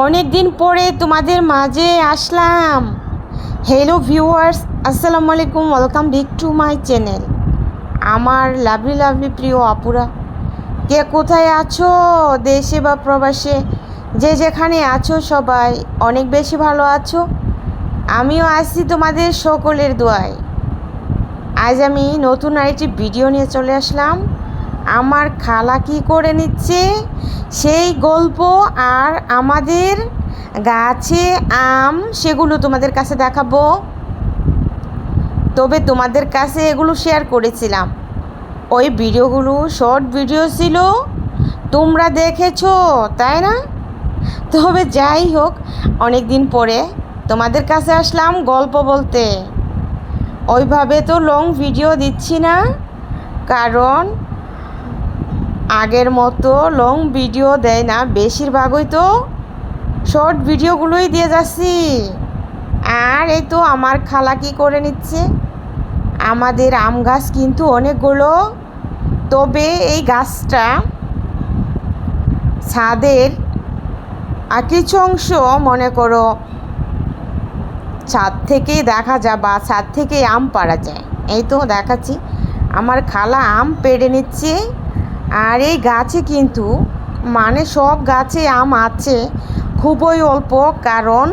অনেক দিন পরে তোমাদের মাঝে আসলাম। হ্যালো ভিউয়ার্স আসসালামু আলাইকুম welcome back to my channel আমার লাভলি লাভলি প্রিয় আপুরা, কে কোথায় আছো? দেশে বা প্রবাসে? যে যেখানে আছো সবাই, অনেক বেশি ভালো আছো। আমিও আছি তোমাদের সকলের দোয়ায়। আজ আমি নতুন আরেকটি ভিডিও নিয়ে চলে আসলাম। আমার খালা কি করে নিচ্ছে? সেই গল্প আর আমাদের গাছে আম, সেগুলো তোমাদের কাছে দেখাবো। তবে তোমাদের কাছে এগুলো শেয়ার করেছিলাম। ওই ভিডিওগুলো শর্ট ভিডিও ছিল, তোমরা দেখেছ, তাই না? তবে যাই হোক অনেক দিন পরে তোমাদের কাছে আসলাম গল্প বলতে। ওইভাবে তো লং ভিডিও দিচ্ছি না, কারণ আগের মতো লং ভিডিও দেয় না। বেশিরভাগই তো শর্ট ভিডিওগুলোই দিয়ে যাচ্ছি। আর এই তো আমার খালা কি করে নিচ্ছে? আমাদের আম গাছ কিন্তু অনেকগুলো। তবে এই গাছটা ছাদের আর কিছু অংশ, মনে করো, ছাদ থেকেই দেখা যায় বা ছাদ থেকেই আম পাড়া যায়। এই তো দেখাচ্ছি। আমার খালা আম পেড়ে নিচ্ছে। আর এই গাছে কিন্তু মানে সব গাছে আম আছে, খুবই অল্প, কারণ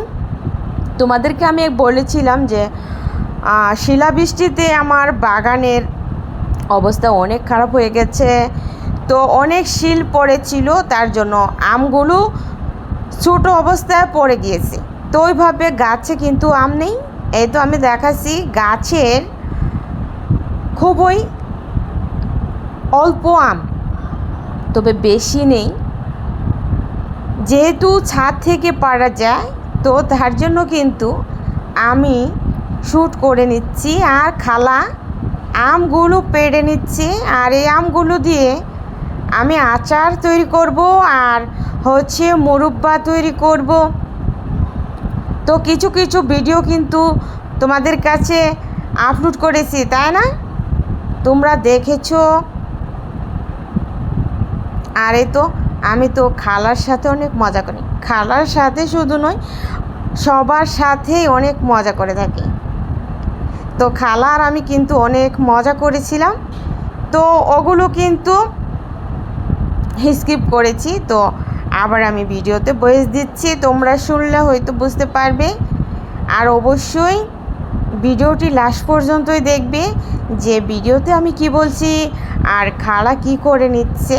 তোমাদেরকে আমি বলেছিলাম যে শিলাবৃষ্টিতে আমার বাগানের অবস্থা অনেক খারাপ হয়ে গেছে। তো অনেক শিল পড়েছিল, তার জন্য আমগুলো ছোট অবস্থায় পড়ে গিয়েছে। তো ওইভাবে গাছে কিন্তু আম নেই। এই তো আমি দেখাচ্ছি, গাছের খুবই অল্প আম। তবে বেশি নেই। যেহেতু ছাদ থেকে পারা যায়, তো তার জন্য কিন্তু আমি শ্যুট করে নিচ্ছি। আর খালা, আমগুলো পেড়ে নিচ্ছি। আর এই আমগুলো দিয়ে আমি আচার তৈরি করব আর হচ্ছে মুরব্বা তৈরি করব। তো কিছু কিছু ভিডিও কিন্তু তোমাদের কাছে আপলোড করেছি, তাই না? তোমরা দেখেছ আর তো, আমি তো খালার সাথে অনেক মজা করি। খালার সাথে শুধু নয়, সবার সাথেই অনেক মজা করে থাকি। তো খালা আর আমি কিন্তু অনেক মজা করেছিলাম। তো ওগুলো কিন্তু স্কিপ করেছি। তো আবার আমি ভিডিওতে বয়েস দিচ্ছি, তোমরা শুনলে হয়তো বুঝতে পারবে। আর অবশ্যই ভিডিওটি লাস্ট পর্যন্তই দেখবে, যে ভিডিওতে আমি কি বলছি, আর খালা কি করে নিচ্ছে।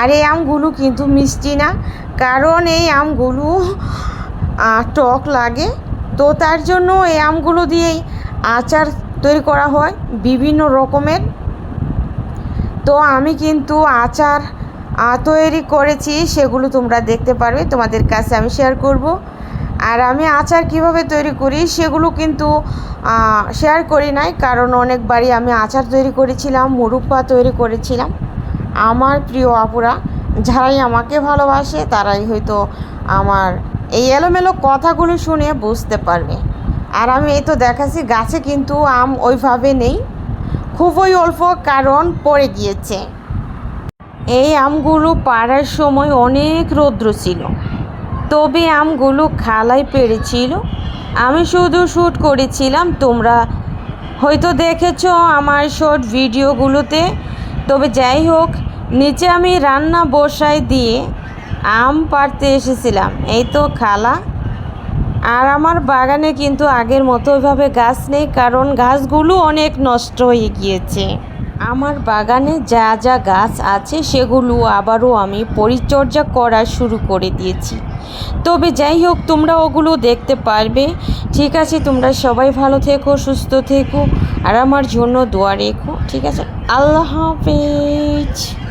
আর এই আমগুলো কিন্তু মিষ্টি না, কারণ এই আমগুলো টক লাগে। তো তার জন্য এই আমগুলো দিয়েই আচার তৈরি করা হয় বিভিন্ন রকমের। তো আমি কিন্তু আচার তৈরি করেছি, সেগুলো তোমরা দেখতে পারবে, তোমাদের কাছে আমি শেয়ার করব। আর আমি আচার কীভাবে তৈরি করি, সেগুলো কিন্তু শেয়ার করি নাই, কারণ অনেকবারই আমি আচার তৈরি করেছিলাম, মুরুব্বা তৈরি করেছিলাম। আমার প্রিয় আপুরা, যারাই আমাকে ভালোবাসে, তারাই হয়তো আমার এই এলোমেলো কথাগুলো শুনে বুঝতে পারবে। আর আমি এই তো দেখাচ্ছি, গাছে কিন্তু আম ওইভাবে নেই, খুবই অল্প কারণ পড়ে গিয়েছে। এই আমগুলো পাড়ার সময় অনেক রৌদ্র ছিল, তবে আমগুলো খালাই পেরেছিল আমি শুধু শ্যুট করেছিলাম, তোমরা হয়তো দেখেছ আমার শর্ট ভিডিওগুলোতে। তবে যাই হোক নিচে আমি রান্না বসাই দিয়ে আম পাড়তে এসেছিলাম। এই তো খালা। আর আমার বাগানে কিন্তু আগের মতো ওইভাবে গাছ নেই, কারণ গাছগুলো অনেক নষ্ট হয়ে গিয়েছে। আমার বাগানে যা যা গাছ আছে, সেগুলো আবারও আমি পরিচর্যা করা শুরু করে দিয়েছি। তবে যাই হোক, তোমরা ওগুলো দেখতে পারবে। ঠিক আছে, তোমরা সবাই ভালো থেকো, সুস্থ থেকো, আর আমার জন্য দোয়া রেখো। ঠিক আছে, আল্লাহ হাফেজ।